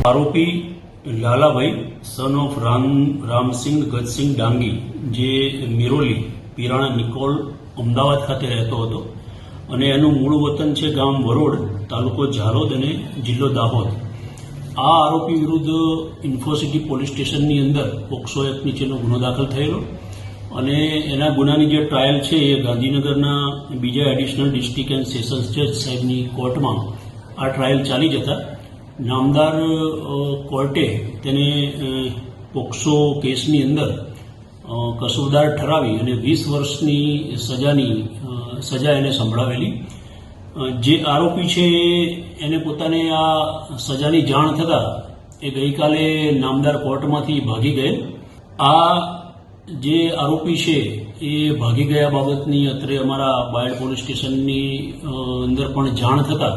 આરોપી Lalabhai son of Ram, Ramsinh, ગજસિંહ Dangi, જે મિરોલી, પિરાણા નિકોલ, અમદાવાદ ખાતે રહેતો હતો. અને એનું મૂળ વતન છે ગામ વરોડ, તાલુકો ઝાલોદ અને જિલ્લો દાહોદ. આ આરોપી વિરુદ્ધ ઇન્ફોસિટી પોલીસ સ્ટેશનની અંદર પોક્સો એક્ટ નીચેનો ગુનો દાખલ થયેલો અને એના ગુનાની જે ટ્રાયલ છે એ ગાંધીનગરના બીજા એડિશનલ ડિસ્ટ્રિક્ટ એન્ડ સેશન્સ જજ સાહેબની કોર્ટમાં આ ટ્રાયલ ચાલી જતા નામદાર કોર્ટે તેને પોક્સો કેસની અંદર કસૂરદાર ઠરાવી અને વીસ વર્ષની સજાની સજા એને સંભળાવેલી. જે આરોપી છે એને પોતાને આ સજાની જાણ થતાં એ ગઈકાલે નામદાર કોર્ટમાંથી ભાગી ગયેલ. આ જે આરોપી છે એ ભાગી ગયા બાબતની અત્રે અમારા બાયડ પોલીસ સ્ટેશનની અંદર પણ જાણ થતાં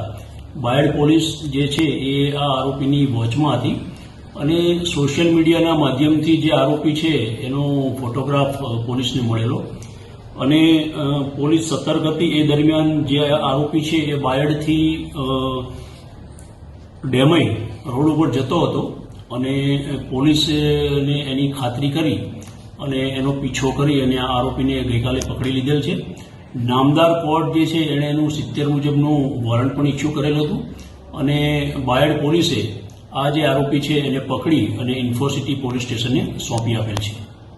બાયડ પોલીસ જે છે એ આ આરોપીની વોચમાં હતી અને સોશિયલ મીડિયાના માધ્યમથી જે આરોપી છે એનો ફોટોગ્રાફ પોલીસને મળેલો. અને પોલીસ સતર્ક હતી એ દરમિયાન જે આરોપી છે એ બાયડથી ડેમઈ રોડ ઉપર જતો હતો અને પોલીસને એની ખાતરી કરી અને એનો પીછો કરી અને આ આરોપીને ગઈકાલે પકડી લીધેલ છે. નામદાર કોર્ટ જે છે એણે એનું સિત્તેર મુજબનું વોરંટ પણ ઇસ્યુ કરેલું હતું અને બાયડ પોલીસે આ જે આરોપી છે એને પકડી અને ઇન્ફોસિટી પોલીસ સ્ટેશને સોંપી આપેલ છે.